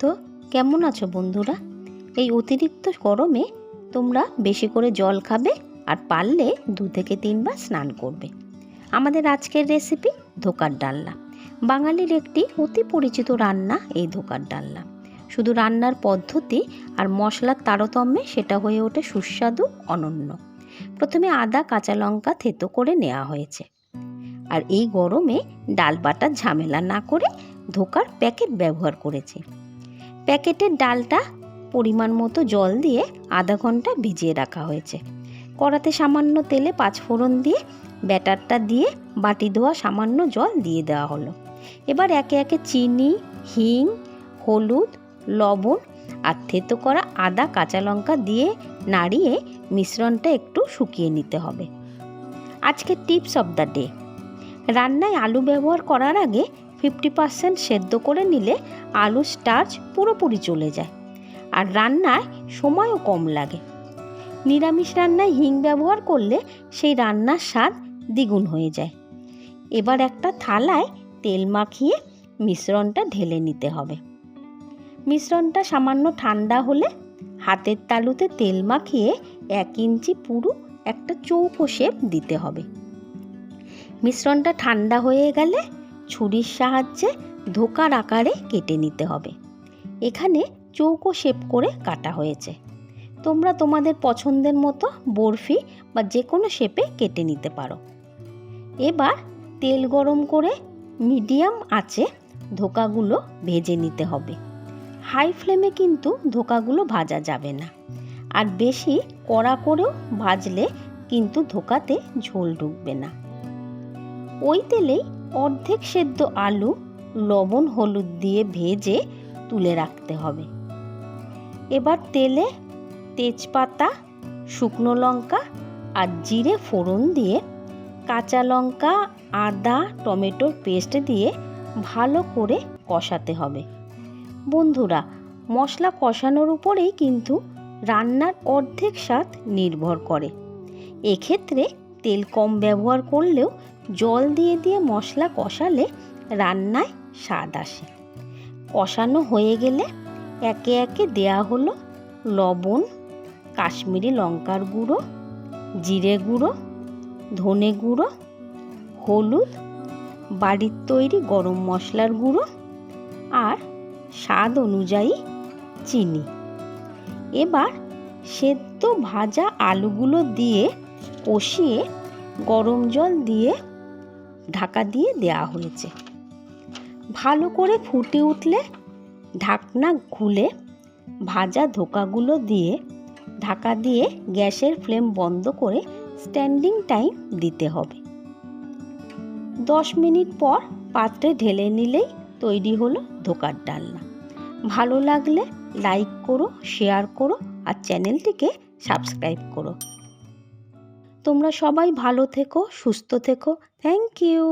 তো? কেমন আছো বন্ধুরা? এই অতিরিক্ত গরমে তোমরা বেশি করে জল খাবে আর পারলে দু থেকে তিনবার স্নান করবে। আমাদের আজকের রেসিপি ধোকার ডালনা। বাঙালির একটি অতি পরিচিত রান্না এই ধোকার ডালনা। শুধু রান্নার পদ্ধতি আর মশলার তারতম্যে সেটা হয়ে ওঠে সুস্বাদু, অনন্য। প্রথমে আদা, কাঁচা লঙ্কা থেতো করে নেওয়া হয়েছে। আর এই গরমে ডাল বাটার ঝামেলা না করে ধোকার প্যাকেট ব্যবহার করেছি। প্যাকেটের ডালটা পরিমাণ মতো জল দিয়ে আধা ঘণ্টা ভিজিয়ে রাখা হয়েছে। কড়াতে সামান্য তেলে পাঁচ ফোড়ন দিয়ে ব্যাটারটা দিয়ে বাটি ধোয়া সামান্য জল দিয়ে দেওয়া হলো। এবার একে একে চিনি, হিং, হলুদ, লবণ আর থেতো করা আদা, কাঁচা লঙ্কা দিয়ে নাড়িয়ে মিশ্রণটা একটু শুকিয়ে নিতে হবে। আজকে টিপস অফ দ্য ডে। রান্নায় আলু ব্যবহার করার আগে ফিফটি পার্সেন্ট সেদ্ধ করে নিলে আলু স্টার্চ পুরোপুরি চলে যায়। আর রান্নায় সময়ও কম লাগে। নিরামিষ রান্নায় হিং ব্যবহার করলে সেই রান্নার স্বাদ দ্বিগুণ হয়ে যায়। এবার একটা থালায় তেল মাখিয়ে মিশ্রণটা ঢেলে নিতে হবে। মিশ্রণটা সামান্য ঠান্ডা হলে হাতের তালুতে তেল মাখিয়ে এক ইঞ্চি পুরু একটা চৌকো শেপ দিতে হবে। মিশ্রণটা ঠান্ডা হয়ে গেলে ছুরির সাহায্যে ধোকার আকারে কেটে নিতে হবে। এখানে চৌকো শেপ করে কাটা হয়েছে। তোমরা তোমাদের পছন্দের মতো বরফি বা যে কোনো শেপে কেটে নিতে পারো। এবার তেল গরম করে মিডিয়াম আঁচে ধোকাগুলো ভেজে নিতে হবে। হাই ফ্লেমে কিন্তু ধোকাগুলো ভাজা যাবে না। আর বেশি কড়া করেও ভাজলে কিন্তু ধোকাতে ঝোল ঢুকবে না। ওই তেলেই অর্ধেক সেদ্ধ আলু, লবণ, হলুদ দিয়ে ভেজে তুলে রাখতে হবে। এবার তেলে তেজপাতা, শুকনো লঙ্কা আর জিরে ফোড়ন দিয়ে কাঁচা লঙ্কা, আদা টমেটোর পেস্ট দিয়ে ভালো করে কষাতে হবে। বন্ধুরা, মশলা কষানোর উপরেই কিন্তু রান্নার অর্ধেক স্বাদ নির্ভর করে। এক্ষেত্রে তেল কম ব্যবহার করলেও জল দিয়ে দিয়ে মশলা কষালে রান্নায় স্বাদ আসে। কষানো হয়ে গেলে একে একে দেয়া হলো লবণ, কাশ্মীরি লঙ্কার গুঁড়ো, জিরে গুঁড়ো, ধনে গুঁড়ো, হলুদ, বাড়ির তৈরি গরম মশলার গুঁড়ো আর স্বাদ অনুযায়ী চিনি। এবার সেদ্ধ ভাজা আলুগুলো দিয়ে কষিয়ে গরম জল দিয়ে ঢাকা দিয়ে দেওয়া হয়েছে। ভালো করে ফুটে উঠলে ঢাকনা খুলে ভাজা ধোকাগুলো দিয়ে ঢাকা দিয়ে গ্যাসের ফ্লেম বন্ধ করে স্ট্যান্ডিং টাইম দিতে হবে। দশ মিনিট পর পাত্রে ঢেলে নিলেই তৈরি হলো ধোকার ডালনা। ভালো লাগলে লাইক করো, শেয়ার করো আর চ্যানেলটিকে সাবস্ক্রাইব করো। তোমরা সবাই ভালো থেকো সুস্থ থেকো। Thank you